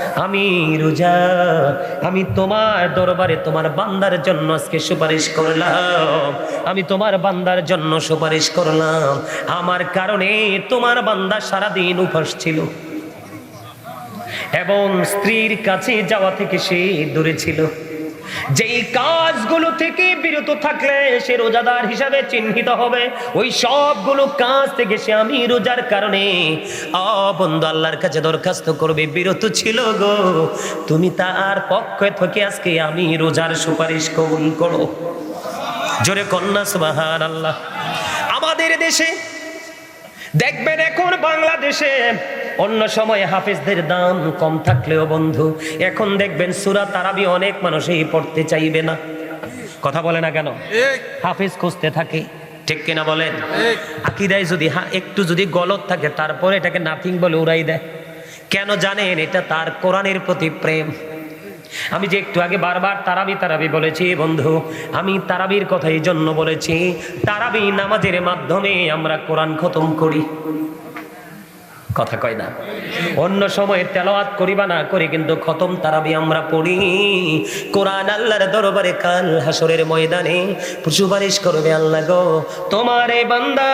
আমি রোজা, আমি তোমার দরবারে তোমার বান্দার জন্য আজকে সুপারিশ করলাম। আমি তোমার বান্দার জন্য সুপারিশ করলাম। আমার কারণে তোমার বান্দা সারাদিন উপাস ছিল। এবং স্ত্রীর কাছে যাওয়া থেকে সে দূরে ছিল। যেই কাজগুলো থেকে বিরত থাকলে সে রোজাদার হিসাবে চিহ্নিত হবে। ওই সবগুলো কাজ থেকে সে আমি রোজার কারণে অবন্ধ আল্লাহর কাছে দরখাস্ত করবে। বিরত ছিল গো। তুমি তার পক্ষে থেকে আজকে আমি রোজার সুপারিশ কবুল করো। জোরে কন্যা সুবাহান আল্লাহ আমাদের দেশে, দেখবেন এখন বাংলাদেশে অন্য সময় হাফেজদের দাম কম থাকলেও বন্ধু এখন দেখবেন সুরা তারাবি অনেক মানুষই পড়তে চাইবে না। কথা বলে না কেন? হাফেজ খুঁজতে থাকে ঠিক কিনা বলেন? আকিদায় যদি একটু যদি গলত থাকে তারপরে এটাকে নাথিং বলে উড়াই দেয়। কেন জানেন এটা তার কোরআনের প্রতি প্রেম। আমি যে একটু আগে বারবার তারাবি তারাবি বলেছি বন্ধু আমি তারাবির কথা এই জন্য বলেছি তারাবি নামাজের মাধ্যমে আমরা কোরআন খতম করি। কথা কয় না। অন্য সময় তেলাওয়াত করিবা না করি, কিন্তু খতম তারাবি আমরা পড়ি। কোরআন আল্লাহর দরবারে কাল হাসরের ময়দানে সুপারিশ করবে আল্লাহ গো। তোমার এই বান্দা,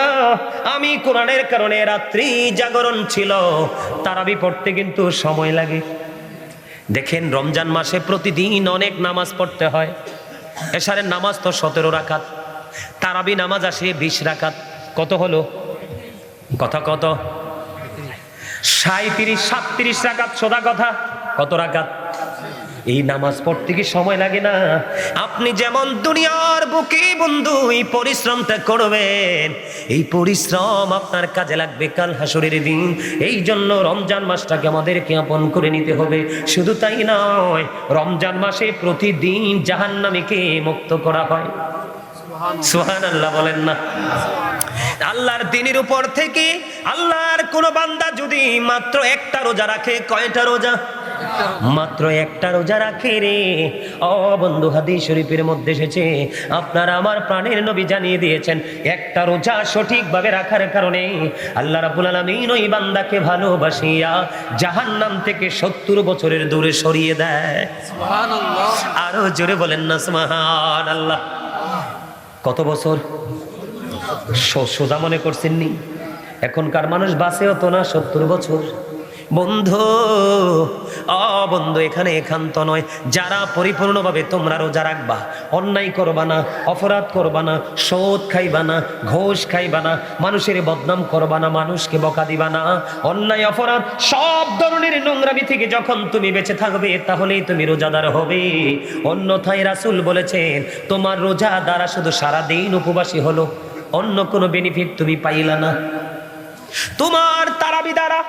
আমি কোরআনের কারণে রাত্রি জাগরণ ছিল। তারাবি পড়তে কিন্তু সময় লাগে। দেখেন রমজান মাসে প্রতিদিন অনেক নামাজ পড়তে হয়। এশারের নামাজ তো সতেরো রাকাত, তারাবি নামাজ আসে বিশ রাকাত। কত হলো? কথা কত? সাঁত্রিশ সাতত্রিশ রাকাত সোদা কথা। কত রাকাত? এই নামাজ পড়তে কি সময় লাগে না? আপনি যেমন দুনিয়ার বুকে বন্ধু, এই পরিশ্রমটা করবেন। এই পরিশ্রম আপনার কাজে লাগবে কাল হাসরের দিন। এই জন্য রমজান মাসটাকে আমাদেরকে আপন করে নিতে হবে। শুধু তাই নয়, রমজান মাসে প্রতিদিন জাহান্নামীকে মুক্ত করা হয়। সুহান আল্লাহ বলেন না। আল্লাহর দিনের উপর থেকে আল্লাহর কোন বান্দা যদি মাত্র একটা রোজা রাখে কয়টা রোজা? মাত্র একটা রোজা রাখে রে। ও বন্ধু হাদিস শরীফের মধ্যে এসেছে আপনার আমার প্রাণের নবী জানিয়ে দিয়েছেন একটা রোজা সঠিকভাবে রাখার কারণে আল্লাহ রাব্বুল আলামিন ওই বান্দাকে ভালোবাসিয়া জাহান্নাম থেকে সত্তর বছরের দূরে সরিয়ে দেয়। আরও জোরে বলেন না আল্লাহ কত বছর? সোজা মনে করছেন নি এখনকার মানুষ বাসে হতো না, সত্তর বছর। বন্ধু অ বন্ধু এখানে একান্ত নয়। যারা পরিপূর্ণভাবে তোমরা রোজা রাখবা, অন্যায় করবা না, অপরাধ করবা না সোদ খাইবা না, ঘোষ খাইবা না, মানুষের বদনাম করবা না, মানুষকে বকা দিবা না। অন্যায়, অপরাধ সব ধরনের নোংরামি থেকে যখন তুমি বেঁচে থাকবে, তাহলেই তুমি রোজাদার হবে। অন্যথায় রাসূল বলেছেন, তোমার রোজা দ্বারা শুধু সারাদিন উপবাসী হলো। অন্য কোনো বেনিফিট তুমি পাইলা না। তোমার তারাবি দ্বারা,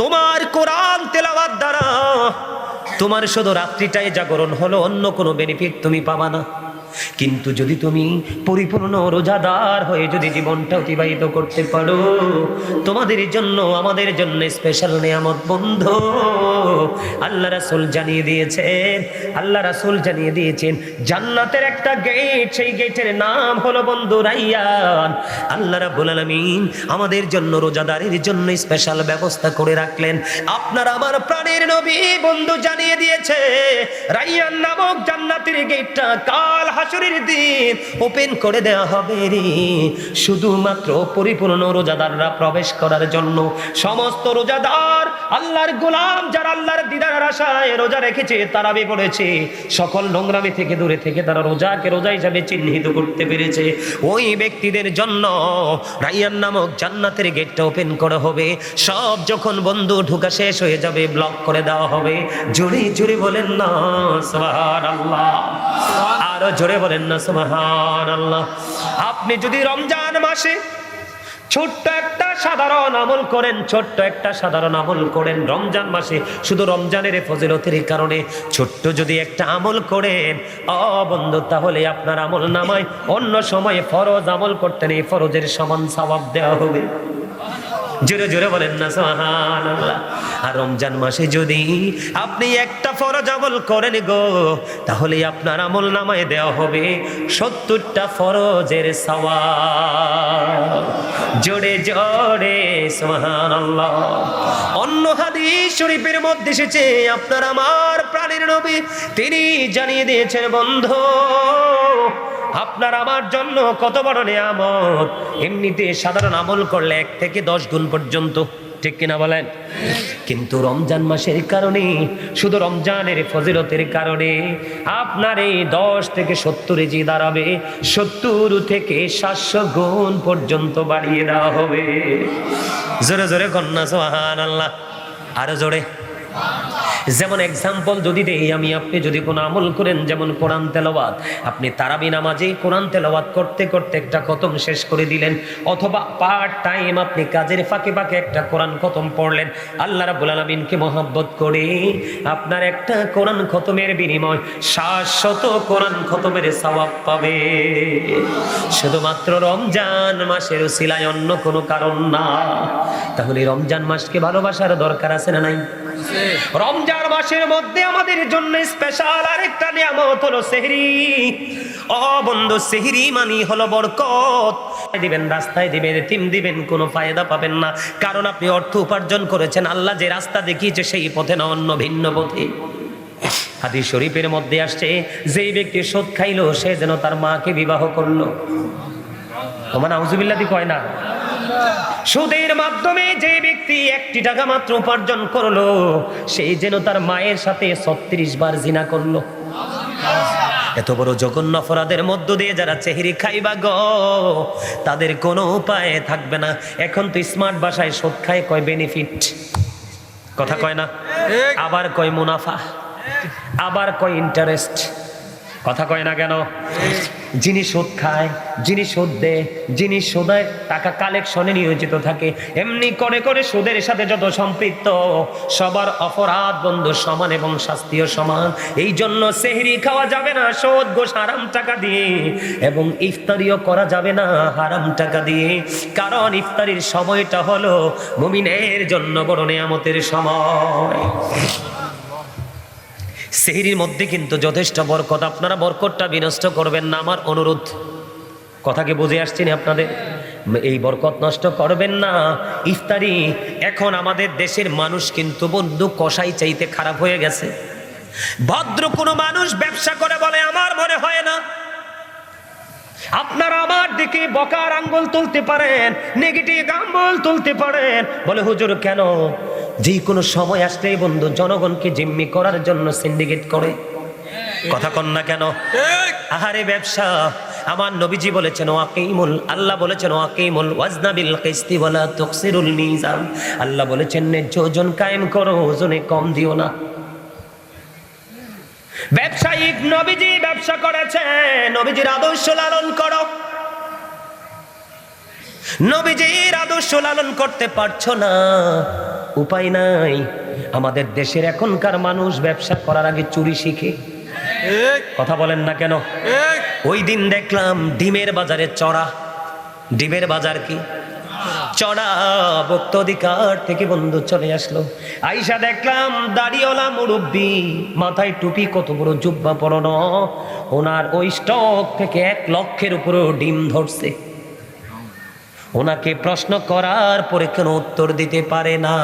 তোমার কোরআন তেলাওয়াত দ্বারা, তোমার শুধু রাত্রিটাই জাগরণ হলো, অন্য কোনো বেনিফিট তুমি পাবা না। কিন্তু যদি তুমি পরিপূর্ণ রোজাদার হয়ে যদি জীবনটা অতিবাহিত করতে পারো, তোমাদের জন্য, আমাদের জন্য স্পেশাল নিয়ামত বন্ধু। আল্লাহ রাসূল জানিয়ে দিয়েছেন, আল্লাহ রাসূল জানিয়ে দিয়েছেন, জান্নাতের একটা গেট সেই গেটের নাম হলো বন্ধু রাইয়ান। আল্লাহ রাব্বুল আলামিন আমাদের জন্য রোজাদারের জন্য স্পেশাল ব্যবস্থা করে রাখলেন। আপনার আমার প্রাণের নবী বন্ধু জানিয়ে দিয়েছে, রাইয়ান নামক জান্নাতের গেটটা কাল হাসরের দিন ওপেন করে দেওয়া হবে রে। শুধুমাত্র পরিপূর্ণ রোজাদাররা প্রবেশ করার জন্য সমস্ত রোজাদার আল্লাহর গোলাম যারা আল্লাহর দিদার আশায় রোজা রেখেছে, তারা পড়েছে সকল নোংরামি থেকে দূরে থেকে তারা রোজাকে রোজা হিসাবে চিহ্নিত করতে পেরেছে। ওই ব্যক্তিদের জন্য রাইয়ান নামক জান্নাতের গেটটা ওপেন করা হবে। সব যখন বন্ধু ঢুকা শেষ হয়ে যাবে, ব্লক করে দেওয়া হবে। জুড়ে জুড়ে বলেন না, সুবহানাল্লাহ। আরও জোরে বলেন না সুবহান আল্লাহ আপনি যদি রমজান মাসে ছোট্ট একটা সাধারণ আমল করেন, ছোট্ট একটা সাধারণ আমল করেন, রমজান মাসে শুধু রমজানের ফজিলতের কারণে ছোট্ট যদি একটা আমল করেন অবন্ধ তাহলে আপনার আমল নামায় অন্য সময়ে ফরজ আমল করতেন এই ফরজের সমান সবাব দেওয়া হবে। জোরে জোরে বলেন না, সুবহানাল্লাহ। আর রমজান মাসে যদি আপনি একটা ফরজ আমল করেন গো, তাহলে আপনার আমল নামায় দেওয়া হবে সত্তরটা ফরজের সওয়া জোরে জোরে, সুবহানাল্লাহ। অন্য হাদিস শরীফের মধ্যে এসেছে, আপনার আমার প্রাণের নবী, তিনি জানিয়ে দিয়েছেন, বন্ধু আপনার আমার জন্য কত বড় নিয়ামত। এমনিতে সাধারণ আমল করলে এক থেকে দশ গুণ পর্যন্ত। ঠিক কিনা বলেন? কিন্তু রমজান মাসের কারণে, শুধু রমজানের ফজিলতের কারণে আপনার এই দশ থেকে সত্তরে যে দাঁড়াবে। সত্তর থেকে সাতশো গুণ পর্যন্ত বাড়িয়ে দেওয়া হবে। জোরে জোরে কন্যা সোহান আল্লাহ আরও জোরে। যেমন এক্সাম্পল যদি দেই, আমি আপনি যদি কোনো আমল করেন, যেমন কোরআন তেলাওয়াত, আপনি তারাবি নামাজে কোরআন তেলাওয়াত করতে করতে একটা খতম শেষ করে দিলেন, অথবা পার্ট টাইম আপনি কাজের ফাঁকে ফাঁকে একটা কোরআন খতম পড়লেন, আল্লাহ রাব্বুল আলামিনকে মহব্বত করে আপনার একটা কোরআন খতমের বিনিময় শাশ্বত কোরআন খতমের সওয়াব পাবে। শুধুমাত্র রমজান মাসের সিলায় অন্য কোনো কারণ না। তাহলে রমজান মাসকে ভালোবাসার দরকার আছে না নাই? রমজান মাসের মধ্যে আমাদের জন্য স্পেশাল আরেকটা নিয়ামত হলো সেহরি। ও বন্ধু, সেহরি মানি হলো বরকত। দিবেন, রাস্তায় দিবেন তিম দিবেন, কোনো ফায়দা পাবেন না। কারণ আপনি অর্থ উপার্জন করেছেন, আল্লাহ যে রাস্তা দেখিয়েছে সেই পথে না, অন্য ভিন্ন পথে। হাদিস শরীফের মধ্যে আসছে, যেই ব্যক্তি সুদ খাইলো, সে যেন তার মাকে বিবাহ করল। তোমার আউজুবিল্লাদি কয় না? সুদের মাধ্যমে যে ব্যক্তি একটি টাকা মাত্র উপার্জন করল সেই যেন তার মায়ের সাথে ছত্রিশ বার জিনা করল। এত বড় জঘন্য অপরাধের মধ্য দিয়ে যারা চেহারি খাইবা গ তাদের কোনো উপায় থাকবে না। এখন তো স্মার্ট ভাষায় সুদ খায় কয় বেনিফিট কথা কয় না? আবার কয় মুনাফা? আবার কয় ইন্টারেস্ট কথা কয় না কেন? যিনি সুদ খায়, যিনি সুদ দেয়, যিনি সুদের টাকা কালেকশনে নিয়োজিত থাকে, এমনি করে করে সুদের সাথে যত সম্পৃক্ত, সবার অপরাধ বন্ধু সমান এবং শাস্তিও সমান। এই জন্য সেহরি খাওয়া যাবে না, সুদ গোস হারাম টাকা দিয়ে, এবং ইফতারিও করা যাবে না, হারাম টাকা দিয়ে। কারণ ইফতারির সময়টা হলো মুমিনের জন্য বড় নিয়ামতের সময়। সেহরির মধ্যে কিন্তু যথেষ্ট বরকত। আপনারা বরকতটা বিনষ্ট করবেন না, আমার অনুরোধ। কথাকে বুঝে আসছেন আপনাদের? এই বরকত নষ্ট করবেন না। ইফতারি, এখন আমাদের দেশের মানুষ কিন্তু বন্ধু কষাই চাইতে খারাপ হয়ে গেছে। ভদ্র কোনো মানুষ ব্যবসা করে বলে, আমার মনে হয় না আপনারা আমার দিকে বকার আঙ্গুল তুলতে পারেন নেগেটিভ আঙ্গুল তুলতে পারেন। বলে হুজুর কেন? যে কোনো সময় আসলেই বন্ধু জনগণকে জিম্মি করার জন্য সিন্ডিকেট করে। কথা কন না কেন? আহারে ব্যবসা আমার নবীজি বলেছেন ওয়াকিমুল আল্লাহ বলেছেন ওয়াকিমুল ওয়াজনাবিল কিস্তি ওয়ালা তুকসিরুল মিজান। আল্লাহ বলেছেন ন্যায্য ওজন কায়েম করো ওজনে কম দিও না। ব্যবসায়িক নবীজি ব্যবসা করেছে নবীজির আদর্শ লালন করো। নবীজির আদর্শ লালন করতে পারছ না। উপায় নাই। আমাদের দেশের এখনকার মানুষ ব্যবসা করার আগে চুরি শিখে। কথা বলেন না কেন? ওই দিন দেখলাম ডিমের বাজারে চড়া। ডিমের বাজার কি? চড়া ভক্ত অধিকার থেকে বন্ধু চলে আসলো। আইসা দেখলাম দাড়িওয়ালা মুরব্বী মাথায় টুপি কত বড় জুব্বা পরনো। ওনার ওই স্টক থেকে এক লক্ষের উপরেও ডিম ধরছে। ওনাকে প্রশ্ন করার পরে কেন উত্তর দিতে পারে না।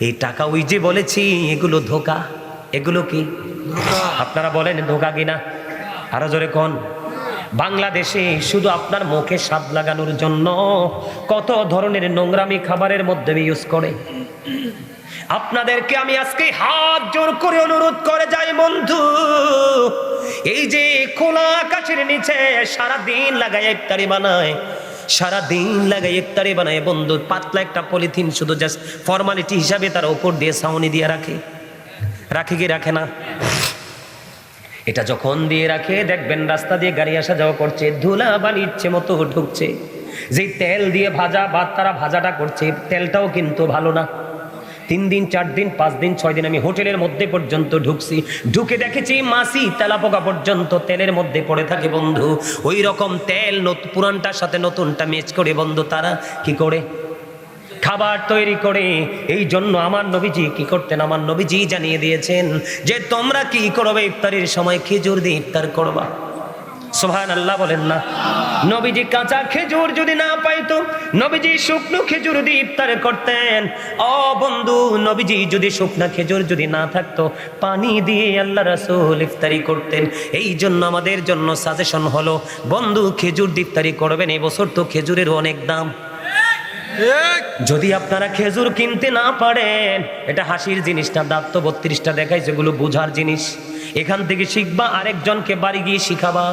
এই টাকা ওই যে বলেছি এগুলো ধোকা। এগুলো কি? আপনারা বলেন ধোকা কিনা? আরও জোরে কোন? বাংলাদেশে শুধু আপনার মুখে স্বাদ লাগানোর জন্য কত ধরনের নোংরামি খাবারের মধ্যে ইউজ করে। আপনাদেরকে আমি আজকে হাত জোর করে অনুরোধ করে যাই বন্ধু, এই যে খোলা আকাশের নিচে সারা দিন লাগায় ইফতারি বানায় সারা দিন লাগায় ইফতারি বানায় বন্ধু পাতলা একটা পলিথিন শুধু জাস্ট ফর্মালিটি হিসাবে তার উপর দিয়ে সাউনি দিয়ে রাখে। রাখে কি রাখে না? এটা যখন দিয়ে রাখে, দেখবেন রাস্তা দিয়ে গাড়ি আসা যাওয়া করছে, ধুলা বালি ইচ্ছে মতো ঢুকছে। যেই তেল দিয়ে ভাজা বা তারা ভাজাটা করছে, তেলটাও কিন্তু ভালো না। তিন দিন, চার দিন, পাঁচ দিন, ছয় দিন আমি হোটেলের মধ্যে পর্যন্ত ঢুকছি। ঢুকে দেখেছি মাসি তেলাপোকা পর্যন্ত তেলের মধ্যে পড়ে থাকে বন্ধু। ওই রকম তেল পুরানটার সাথে নতুনটা মেচ করে বন্ধু তারা। কি করে? খাবার তৈরি করে, এই জন্য আমার নবীজি কি করতেন? আমার নবীজি জানিয়ে দিয়েছেন যে, তোমরা কি করবে ইফতারির সময়? খেজুর দিয়ে ইফতার করবা। সোহান আল্লাহ বলেন না। নবীজি কাঁচা খেজুর যদি না পাইতো, নবীজি শুকনো খেজুর দিয়ে ইফতার করতেন। ও বন্ধু, নবীজি যদি শুকনা খেজুর যদি না থাকতো, পানি দিয়ে আল্লাহ রাসূল ইফতারি করতেন। এই জন্য আমাদের জন্য সাজেশন হলো, বন্ধু, খেজুর দিয়ে ইফতারি করবেন এই বছর তো খেজুরের অনেক দাম। যদি আপনারা খেজুর কিনতে না পারেন এটা হাসির জিনিসটা দাঁত তো বত্রিশটা দেখায় যেগুলো বোঝার জিনিস। এখান থেকে শিখবা আরেকজনকে বাড়ি গিয়ে শিখাবা।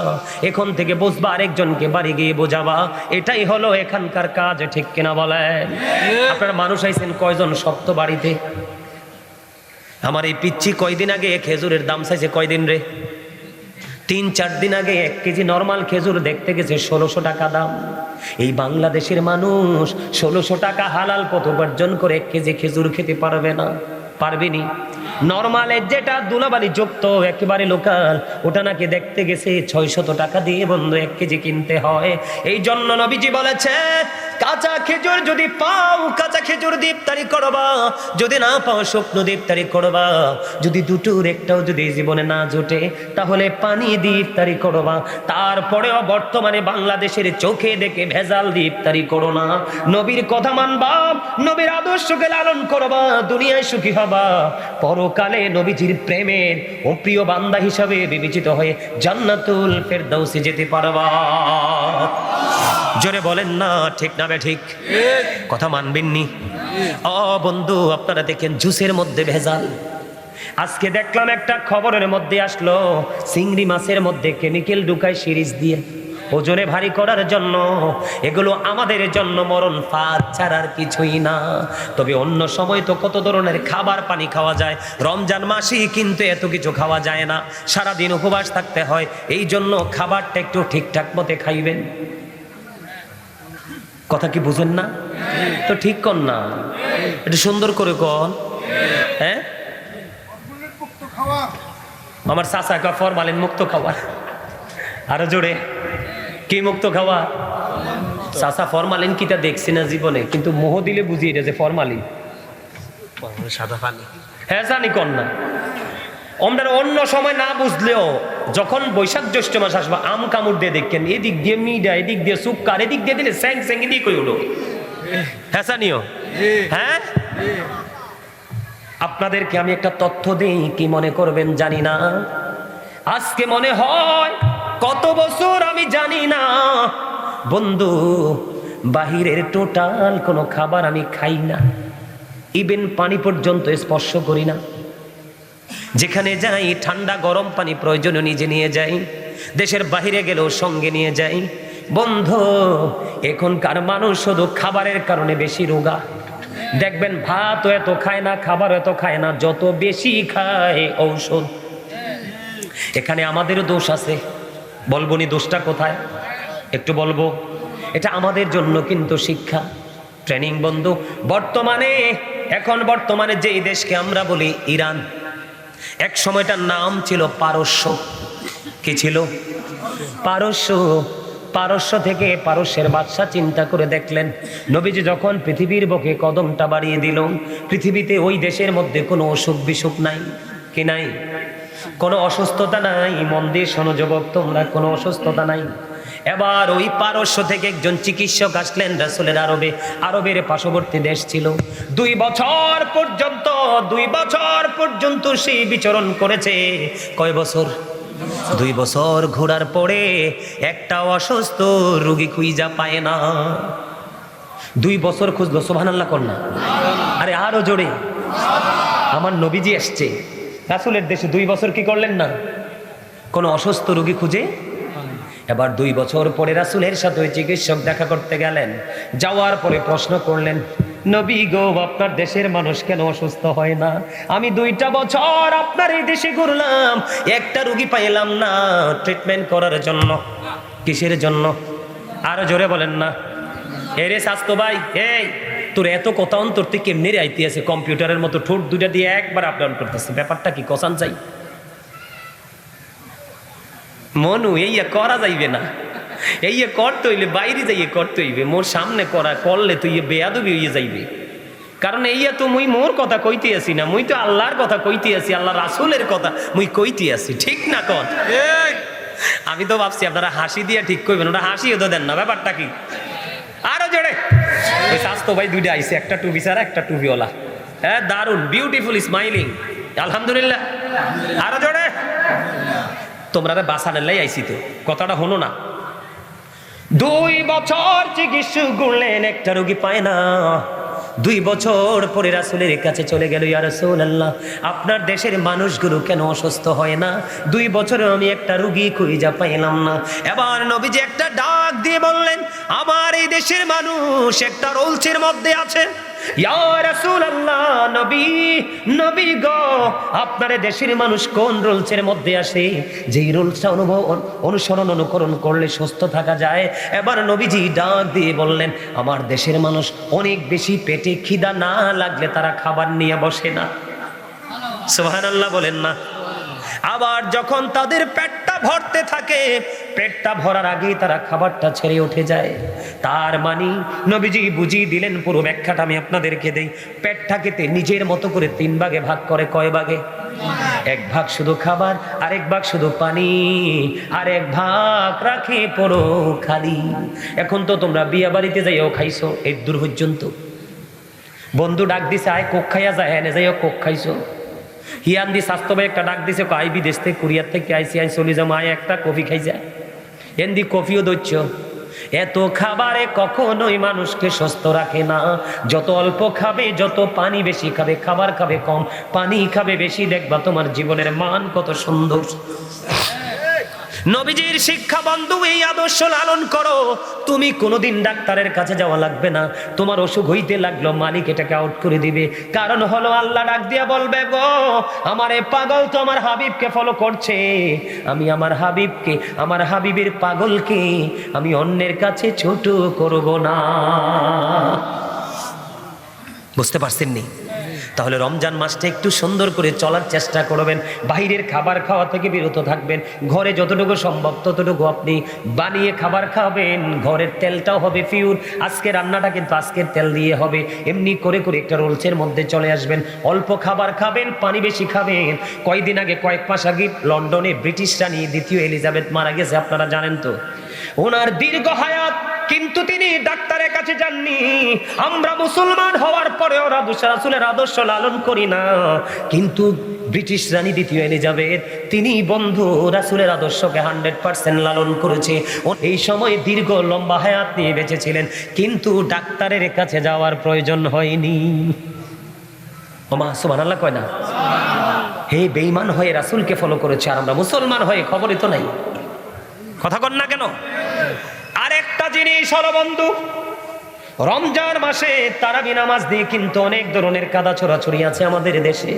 এখন থেকে বসবা আরেকজনকে বাড়ি গিয়ে বোঝাবা। এটাই হলো এখানকার কাজ ঠিক কিনা বলেন আপনারা মানুষ আইছেন কয়জন শক্ত বাড়িতে? আমার এই পিচ্ছি কয়দিন আগে খেজুরের দাম চাইছে কয়দিন রে? তিন, চার দিন আগে এক কেজি নর্মাল খেজুর দেখতে গেছে ষোলোশো টাকা দাম। এই বাংলাদেশের মানুষ ষোলোশো টাকা হালাল পথ উপার্জন করে এক কেজি খেজুর খেতে পারবে না। পারবেনি নর্মালের যেটা দুলাবালি যুক্ত, একেবারে লোকাল ওটা নাকি দেখতে গেছে ছয়শত টাকা দিয়ে বন্ধু, এক কেজি কিনতে হয়। এই জন্য নবীজি বলেছে কাঁচা খেজুর যদি পাও, কাঁচা খেজুর দীপ্তারি করবা। যদি না পাও শুকনো দীপ্তারি করবা। যদি দুটোর একটাও যদি জীবনে না জোটে, তাহলে পানি দীপ্তারি করবা। তারপরেও বর্তমানে বাংলাদেশের চোখে দেখে ভেজাল দীপ্তারি করো না। নবীর কথা মানবা, নবীর আদর্শকে লালন করবা, দুনিয়ায় সুখী হবা। পরকালে নবীজির প্রেমের ও প্রিয় বান্দা হিসাবে বিবেচিত হয়ে জান্নাতুল ফেরদাউসে যেতে পারবা। জোরে বলেন না, ঠিক না ঠিক? কথা মানবেননি? ও বন্ধু, আপনারা দেখেন জুসের মধ্যে ভেজাল। আজকে দেখলাম একটা খবরের মধ্যে আসলো, চিংড়ি মাছের মধ্যে কেমিক্যাল ঢুকায় সিরিজ দিয়ে। ওজনে ভারী করার জন্য, এগুলো আমাদের জন্য মরণ ফাঁদ ছাড়ার কিছুই না। তবে অন্য সময় তো কত ধরনের খাবার পানি খাওয়া যায়। রমজান মাসেই কিন্তু এত কিছু খাওয়া যায় না। সারাদিন উপবাস থাকতে হয় এই জন্য খাবারটা একটু ঠিকঠাক মতে খাইবেন। কথা কি বুঝেন না? তো ঠিক কর না। এটা সুন্দর করে কন। হ্যাঁ? আমার চাচা কা ফরমালিন মুক্ত খাবার আরও জোরে। কি মুক্ত খাওয়া? চাচা ফরমালিন কিটা দেখছি না জীবনে কিন্তু মোহ দিলে বুঝি এটা যে ফরমালিন। সাদা পানি। হ্যাঁ জানি কন না। আমরা অন্য সময় না বুঝলেও যখন বৈশাখ জ্যৈষ্ঠ মাস আসবে আম কামড় দিয়ে দেখেন এদিক দিয়ে মিডা এদিক দিয়ে সুক্কার এদিক দিয়ে দিলে স্যাং স্যাং এদিক উঠো হ্যাঁ হ্যাঁ? আপনাদেরকে আমি একটা তথ্য দিই কি মনে করবেন জানি না। আজকে মনে হয় কত বছর আমি জানি না। বন্ধু বাহিরের টোটাল কোনো খাবার আমি খাই না। ইভেন পানি পর্যন্ত স্পর্শ করি না। যেখানে যাই, ঠান্ডা গরম পানি প্রয়োজনীয় নিজে নিয়ে যাই, দেশের বাহিরে গেলেও সঙ্গে নিয়ে যাই। বন্ধ, এখনকার মানুষ শুধু খাবারের কারণে বেশি রোগা। দেখবেন ভাত এত খায় না, খাবার এত খায় না, যত বেশি খায় ঔষধ। এখানে আমাদেরও দোষ আছে। বলব নি দোষটা কোথায়? একটু বলব। এটা আমাদের জন্য কিন্তু শিক্ষা। ট্রেনিং বন্ধু, বর্তমানে, এখন বর্তমানে যেই দেশকে আমরা বলি ইরান। এক সময়টার নাম ছিল পারস্য। কি ছিল? পারস্য। পারস্য থেকে পারস্যের বাদশা চিন্তা করে দেখলেন, নবীজি যখন পৃথিবীর বুকে কদমটা বাড়িয়ে দিল, পৃথিবীতে ওই দেশের মধ্যে কোনো অসুখ বিসুখ নাই, কি নাই? কোনো অসুস্থতা নাই, মন দিয়ে তোমরা কোনো অসুস্থতা নাই। এবার ওই পারস্য থেকে একজন চিকিৎসক আসলেন রাসুলের আরবে। আরবের পার্শ্ববর্তী দেশ ছিল। দুই বছর পর্যন্ত, দুই বছর পর্যন্ত সেই বিচরণ করেছে। কয় বছর? দুই বছর ঘোরার পরে একটা অসুস্থ রুগী খুঁজা পায় না। দুই বছর খুঁজলো সোভানাল্লাহ কন্যা আরে আরও জোরে। আমার নবীজি এসছে। রাসুলের দেশে দুই বছর কি করলেন না? কোনো অসুস্থ রুগী খুঁজে এবার দুই বছর পরে রাসুলের সাথে ওই চিকিৎসক দেখা করতে গেলেন। যাওয়ার পরে প্রশ্ন করলেন, নবী গো, আপনার দেশের মানুষ কেন অসুস্থ হয় না? আমি দুইটা বছর আপনার এই দেশে ঘুরলাম, একটা রুগী পাইলাম না ট্রিটমেন্ট করার জন্য। কিসের জন্য? আরও জোরে বলেন না। এরে স্বাস্থ্য ভাই, এই, তোর এত কথা অন্তর থেকে কেমনি আইতে আছে? কম্পিউটারের মতো ঠোঁট দুটা দিয়ে একবার আপ ডাউন করতেছে। ব্যাপারটা কি কসান চাই? মনু এই করা যাইবে না। এই করতে হইলে বাইরে যাইয়ে করতে হইবে। মোর সামনে করা করলে তুই বেয়াদবি হইয়ে যাইবে। কারণ এইয়া তো মুই মোর কথা কইতে আছি না মুই তো আল্লাহর কথা কইতে আছি আল্লাহ রাসুলের কথা মুই কইতে আসি ঠিক না কন? আমি তো ভাবছি আপনারা হাসি দিয়ে ঠিক করবেন ওটা হাসিও তো দেন না ব্যাপারটা কি? আরও জোরে। ওই স্বাস্থ্য ভাই দুইটা আইছে একটা টুপি ছাড়া একটা টুপিওয়ালা। হ্যাঁ দারুণ বিউটিফুল স্মাইলিং আলহামদুলিল্লাহ। আরও জোরে। তোমরা বাসানেলাই আইছি তো। কথাটা হলো না। দুই বছর চিকিৎসা করলেন একটা রোগী পায় না। দুই বছর পরে রাসুলের কাছে চলে গেল, ইয়া রাসূল আল্লাহ আপনার দেশের মানুষগুলো কেন অসুস্থ হয় না? দুই বছরে আমি একটা রুগী খুঁজা পাইলাম না। এবার নবীজি একটা ডাক দিয়ে বললেন, আমার এই দেশের মানুষ একটা রোলসের মধ্যে আছে। আপনার দেশের মানুষ কোন রুলসের মধ্যে আসে? যেই রুলসটা অনুভব, অনুসরণ, অনুকরণ করলে সুস্থ থাকা যায়। এবার নবীজি ডাক দিয়ে বললেন, আমার দেশের মানুষ অনেক বেশি পেটে খিদা না লাগলে তারা খাবার নিয়ে বসে না। সুবহানাল্লাহ বলেন না। আবার যখন তাদের পেটটা ভরতে থাকে। পেটটা ভরার আগেই তারা খাবারটা ছেড়ে উঠে যায়। তার মানে নবীজি বুঝিয়ে দিলেন, পুরো ব্যাখ্যাটা আমি আপনাদেরকে দেই। পেটটাকে তে নিজের মতো করে তিন ভাগে ভাগ করে কয় ভাগে? এক ভাগ শুধু খাবার, আরেক ভাগ শুধু পানি আর এক ভাগ রাখে পুরো খালি। এখন তো তোমরা বিয়া বাড়িতে যাইও, খাইছো, এই দূর পর্যন্ত বন্ধু ডাক দিছে, আয় কোক খাইয়া যায় এনে যাইও, কোক খাইছো। হিয়ান দি স্বাস্থ্য ভাই একটা ডাক দিছে আই বিদেশ থেকে, কুরিয়ার থেকে আইসি আই চলে যাব আয় একটা কফি খাই যায় এন দি কফিও দইছ এত খাবারে কখনোই মানুষকে সুস্থ রাখে না। যত অল্প খাবে, যত পানি বেশি খাবে, খাবার খাবে কম, পানি খাবে বেশি, দেখবা তোমার জীবনের মান কত সুন্দর। নবীজির শিক্ষা বন্ধু, এই আদর্শ লালন করো। তুমি কোনোদিন ডাক্তারের কাছে যাওয়া লাগবে না। তোমার অসুখ হইতে লাগল, মালিক এটাকে আউট করে দিবে। কারণ হলো আল্লাহ ডাক দিয়া বলবে, গো, আমার এ পাগল তো আমার হাবিবকে ফলো করছে। আমি আমার হাবিবকে, আমার হাবিবের পাগলকে, আমি অন্যের কাছে ছোট করব না। বুঝতে পারছেন নি? তাহলে রমজান মাসটা একটু সুন্দর করে চলার চেষ্টা করবেন। বাইরের খাবার খাওয়া থেকে বিরত থাকবেন। ঘরে যতটুকু সম্ভব ততটুকু আপনি বানিয়ে খাবার খাবেন। ঘরের তেলটাও হবে ফিউর আজকে রান্নাটা কিন্তু আজকের তেল দিয়ে হবে। এমনি করে করে একটা রোলসের মধ্যে চলে আসবেন। অল্প খাবার খাবেন, পানি বেশি খাবেন। কয়দিন আগে কয়েক মাস আগে লন্ডনে ব্রিটিশ রানী দ্বিতীয় এলিজাবেথ মারা গেছে, আপনারা জানেন তো। ওনার দীর্ঘ হায়াত কিন্তু তিনি ডাক্তারের কাছে যাননি। আমরা মুসলমান হওয়ার পরে ওরা রাসুলের আদর্শ লালন করি না। কিন্তু ব্রিটিশ রানী দ্বিতীয় এলিজাবেথ তিনি বন্ধু রাসুলের আদর্শকে হান্ড্রেড পার্সেন্ট লালন করেছে। ও এই সময় দীর্ঘ লম্বা হায়াত নিয়ে বেঁচেছিলেন কিন্তু ডাক্তারের কাছে যাওয়ার প্রয়োজন হয়নি। ওমা সুমান আল্লাহ কয় না। হে বেইমান হয়ে রাসুলকে ফলো করেছে আর আমরা মুসলমান হয়ে খবরই তো নাই। কথা কন না কেন? জিনিস হলো রমজান মাসে তারাবি নামাজ দিয়ে কিন্তু অনেক ধরনের কাদা ছোড়াছড়ি আছে আমাদের দেশে।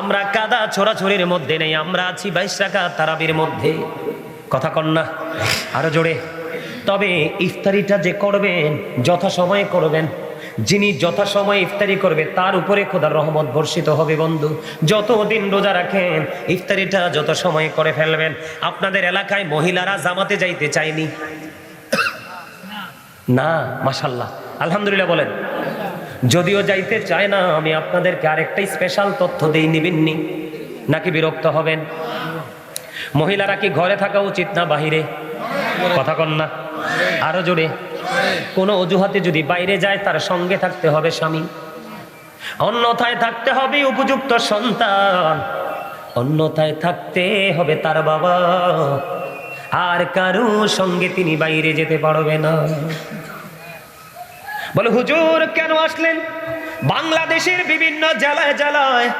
আমরা কাদা ছোড়াছড়ির মধ্যে নেই, আমরা আছি বাইশ টাকা তারাবির মধ্যে। কথা কন না, আরও জোরে। তবে ইফতারিটা যে করবেন, যথাসময়ে করবেন, যিনি যথাসময়ে ইফতারি করবে, তার উপরে খোদার রহমত বর্ষিত হবে বন্ধু। যতদিন রোজা রাখেন, ইফতারিটা যত সময় করে ফেলবেন। আপনাদের এলাকায় মহিলারা জামাতে যাইতে চায়নি। না মাশাল্লাহ আলহামদুলিল্লাহ বলেন। যদিও যাইতে চায় না, আমি আপনাদেরকে আরেকটাই স্পেশাল তথ্য দিই, নিবিননি? নাকি বিরক্ত হবেন? মহিলারা কি ঘরে থাকা উচিত না বাহিরে? কথা কন না। আরও জোরে। কোনো অজুহাতে যদি বাইরে যায়, তার সঙ্গে থাকতে হবে স্বামী। অন্যথায় থাকতে হবে উপযুক্ত সন্তান। অন্যথায় থাকতে হবে তার বাবা। আর কারও সঙ্গে তিনি বাইরে যেতে পারবে না। বলে, হুজুর, কেন আসলেন? বাংলাদেশের বিভিন্ন জেলায় জেলায়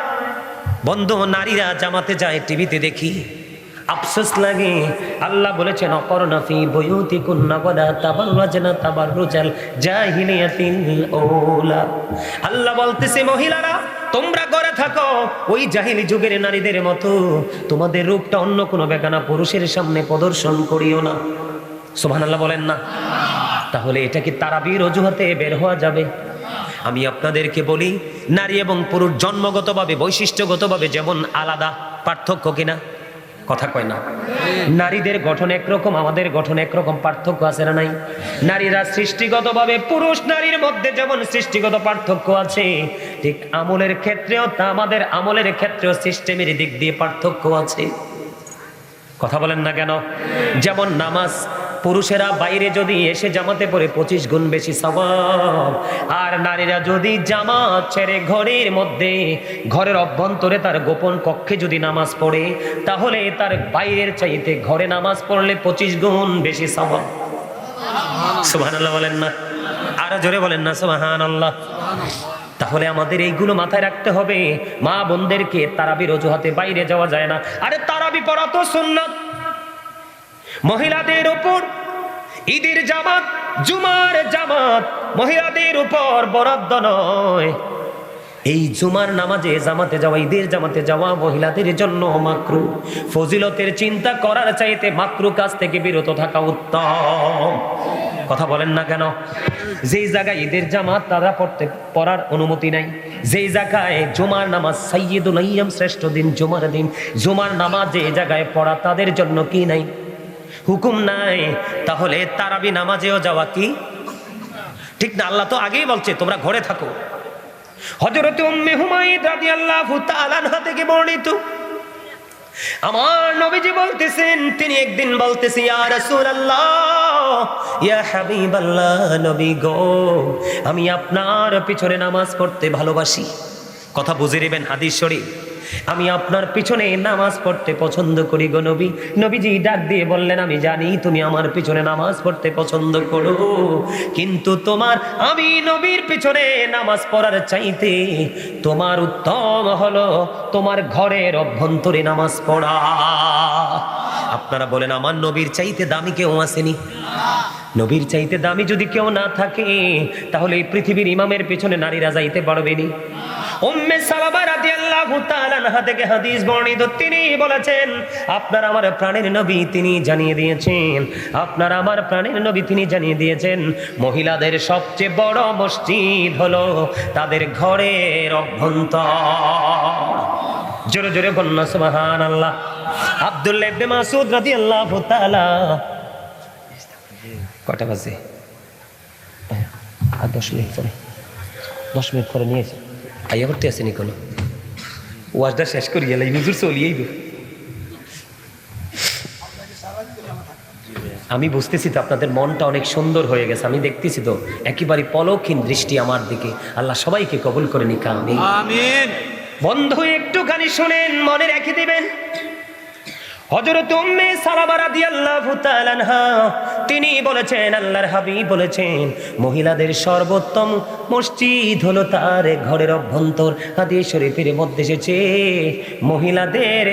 বন্ধু নারীরা জামাতে যায়, টিভিতে দেখি। আফসোস লাগে। আল্লাহ বলেছেন অকর্ণফি বয়ুতি কুন্না বদা তাবার তাবার রুজাল জাহিলিয়াতিল ওলা আল্লাহ বলতেছে, মহিলারা, তোমরা ঘরে থাকো। ওই জাহিলি যুগের নারীদের মতো তোমাদের রূপটা অন্য কোনো বেগানা পুরুষের সামনে প্রদর্শন করিও না। সুবহানাল্লাহ বলেন না। তাহলে এটা কি তারাবির অজুহাতে বের হওয়া যাবে? আমি আপনাদেরকে বলি, নারী এবং পুরুষ জন্মগতভাবে, বৈশিষ্ট্যগতভাবে যেমন আলাদা, পার্থক্য কিনা? কথা কয় না। নারীদের গঠন একরকম, আমাদের গঠন একরকম, পার্থক্য আছে না নাই? নারীরা সৃষ্টিগতভাবে পুরুষ নারীর মধ্যে যেমন সৃষ্টিগত পার্থক্য আছে, ঠিক আমলের ক্ষেত্রেও তা আমাদের আমলের ক্ষেত্রেও সিস্টেমের দিক দিয়ে পার্থক্য আছে। কথা বলেন না কেন? যেমন নামাজ পুরুষেরা বাইরে যদি এসে জামাতে পরে পঁচিশ গুণ বেশি স্বভাব আর নারীরা যদি জামাত ছেড়ে ঘরের মধ্যে ঘরের অভ্যন্তরে তার গোপন কক্ষে যদি নামাজ পড়ে তাহলে তার বাইরের চাইতে ঘরে নামাজ পড়লে পঁচিশ গুণ বেশি স্বভাব সুবাহান আল্লাহ বলেন না। আরও জোরে বলেন না সুবাহান আল্লাহ তাহলে আমাদের এইগুলো মাথায় রাখতে হবে। মা বোনদেরকে তারাবির অজুহাতে বাইরে যাওয়া যায় না। আরে তারাবি পড়া তো সুন্নাত। মহিলাদের উপর ঈদের জামাত, জুমার জামাত, মহিলাদের উপর বরাদ্দ নয়। এই জুমার নামাজে জামাতে যাওয়া, ঈদের জামাতে যাওয়া মহিলাদের জন্য মাকরু। ফজিলতের চিন্তা করার চাইতে মাকরু কাজ থেকে বিরত থাকা উত্তম। কথা বলেন না কেন? যেই জায়গায় ঈদের জামাত, তারা পড়তে, পড়ার অনুমতি নাই। যেই জায়গায় জুমার নামাজ সাইয়দুল আইয়াম শ্রেষ্ঠ দিন, জুমার দিন, জুমার নামাজ যে জায়গায় পড়া তাদের জন্য কি নাই? হুকুম নাই। তাহলে তারাবি নামাজেও যাওয়া কি? ঠিক না, আল্লাহ তো আগেই বলছে, তোমরা ঘরে থাকো। হযরত উম্মে হুমায়দ রাদিয়াল্লাহু তাআলা থেকে বর্ণিত, আমার নবীজি বলতেছেন, তিনি একদিন বলতেছি, ইয়া নবী গো, আমি আপনার পিছনে নামাজ পড়তে ভালোবাসি। কথা বুঝে নেবেন হাদিস শরীফ। আমি আপনার পিছনে নামাজ পড়তে পছন্দ করি গো নবী। নবীজি ডাক দিয়ে বললেন, আমি জানি তুমি আমার পিছনে নামাজ পড়তে পছন্দ করো, কিন্তু তোমার, আমি নবীর পিছনে নামাজ পড়ার চাইতে তোমার উত্তম হলো তোমার ঘরের অভ্যন্তরে নামাজ পড়া। আপনারা বলেন, আমার নবীর চাইতে দামি কেউ আসেনি? নবীর চাইতে দামি যদি কেউ না থাকে, তাহলে এই পৃথিবীর ইমামের পেছনে নারীরা যাইতে পারবেনি হাদিস বর্ণিত, তিনি বলেছেন, আপনার আমার প্রাণের নবী তিনি জানিয়ে দিয়েছেন আমার প্রাণের নবী তিনি জানিয়ে দিয়েছেন, মহিলাদের সবচেয়ে বড় মসজিদ হলো তাদের ঘরের অভ্যন্তর। জোরে জোরে বন্যা আব্দুল্লাহ মাসউদ রাদিয়াল্লাহু তাআলা। কটা বাজে? আর দশ মিনিট পরে। দশ মিনিট পরে নিয়েছে আইয়া করতে আসেনি কোনো ওয়াজটা শেষ করি গেলে হুজুর চলিয়েই আমি বুঝতেছি তো আপনাদের মনটা অনেক সুন্দর হয়ে গেছে আমি দেখতেছি তো একেবারে পলকহীন দৃষ্টি আমার দিকে। আল্লাহ সবাইকে কবুল করে নিকা আমি আমিন। বন্ধু একটুখানি শুনেন মনে রেখে দিবেন। হযরত উম্মে সালামা রাদিয়াল্লাহু তাআলা তিনি বলেছেন, আল্লাহর হাবিব বলেছেন, মহিলাদের সর্বোত্তম মসজিদ হলো তার ঘরের অভ্যন্তর। হাদিস শরীফের মধ্যে এসেছে, মহিলাদের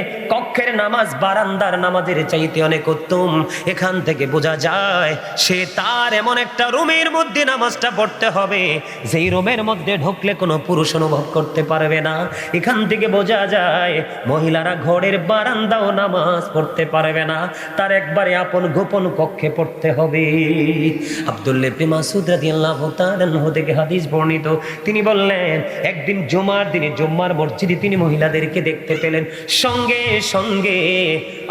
কক্ষের নামাজ বারান্দার নামাজের চাইতে অনেক উত্তম। এখান থেকে বোঝা যায়, সে তার এমন একটা রুমের মধ্যে নামাজটা পড়তে হবে। যেই রুমের মধ্যে ঢুকলে কোনো পুরুষ অনুভব করতে পারবে না। এখান থেকে বোঝা যায়, মহিলারা ঘরের বারান্দাও নামাজ পড়তে পারবে না। তার একবারে আপন গোপন কক্ষে পড়তে হবে। আব্দুল্লাহ ইবনে মাসউদ রাদিয়াল্লাহু তাআলা আনহু থেকে হাদিস বর্ণিত। তিনি বললেন, একদিন জুমার দিনে জুম্মার মসজিদে তিনি মহিলাদেরকে দেখতে পেলেন। সঙ্গে সঙ্গে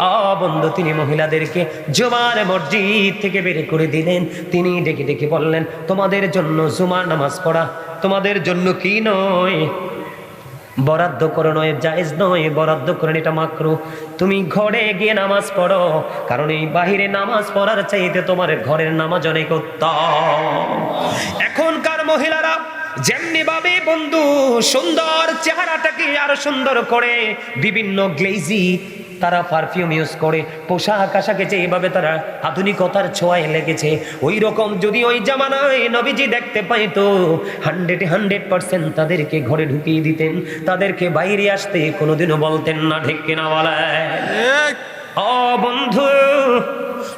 আ বন্ধু, তিনি মহিলাদেরকে জুমার মসজিদ থেকে বের করে দিলেন। তিনি ডেকে ডেকে বললেন, তোমাদের জন্য জুমার নামাজ পড়া, তোমাদের জন্য কি নয়? বরাদ্দ করে নয়, জায়েজ নয়, বরাদ্দ করেন এটা মাকরু। তুমি ঘরে গিয়ে নামাজ পড়ো, কারণ এই বাহিরে নামাজ পড়ার চাইতে তোমার ঘরের নামাজ অনেক উত্তম। এখনকার মহিলারা যেমনি ভাবে বন্ধু সুন্দর চেহারাটাকে আরও সুন্দর করে বিভিন্ন গ্লেজি তারা পারফিউম ইউজ করে পোশাক আশাকে যে এইভাবে তারা আধুনিকতার ছোঁয়ায় লেগেছে ওই রকম যদি ওই জামানায় নবীজি দেখতে পাইতো হান্ড্রেড হান্ড্রেড পার্সেন্ট তাদেরকে ঘরে ঢুকিয়ে দিতেন তাদেরকে বাইরে আসতে কোনোদিনও বলতেন না ঢেকে না বলায় ও বন্ধু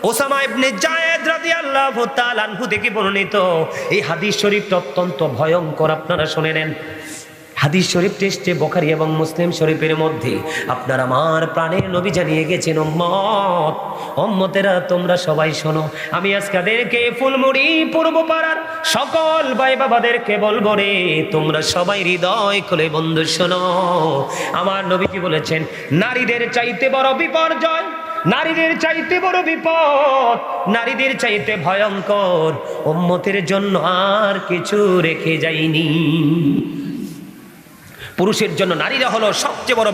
ওসামা ইবনে জায়েদ রাদিয়াল্লাহু আনহু থেকে বর্ণিত, এই অত্যন্ত ভয়ঙ্কর, আপনারা শুনে নেন। হাদিস শরীফ টেস্টে বখারি এবং মুসলিম শরীফের মধ্যে আপনার আমার প্রাণের নবী জানিয়ে গেছেন ওম্মত ওম্মতেরা তোমরা সবাই শোনো, আমি আজকাদেরকে ফুলমুড়ি পূর্ব পাড়ার সকল ভাই বাবাদেরকে বলব রে, তোমরা সবাই হৃদয় খুলে বন্ধু শোনো। আমার নবী কি বলেছেন, নারীদের চাইতে বড় বিপর্যয় নারীদের চাইতে বড় বিপদ, নারীদের চাইতে ভয়ঙ্কর। উম্মতের জন্য আর কিছু রেখে যায়নি পুরুষের জন্য নারীরা হলো সবচেয়ে বড়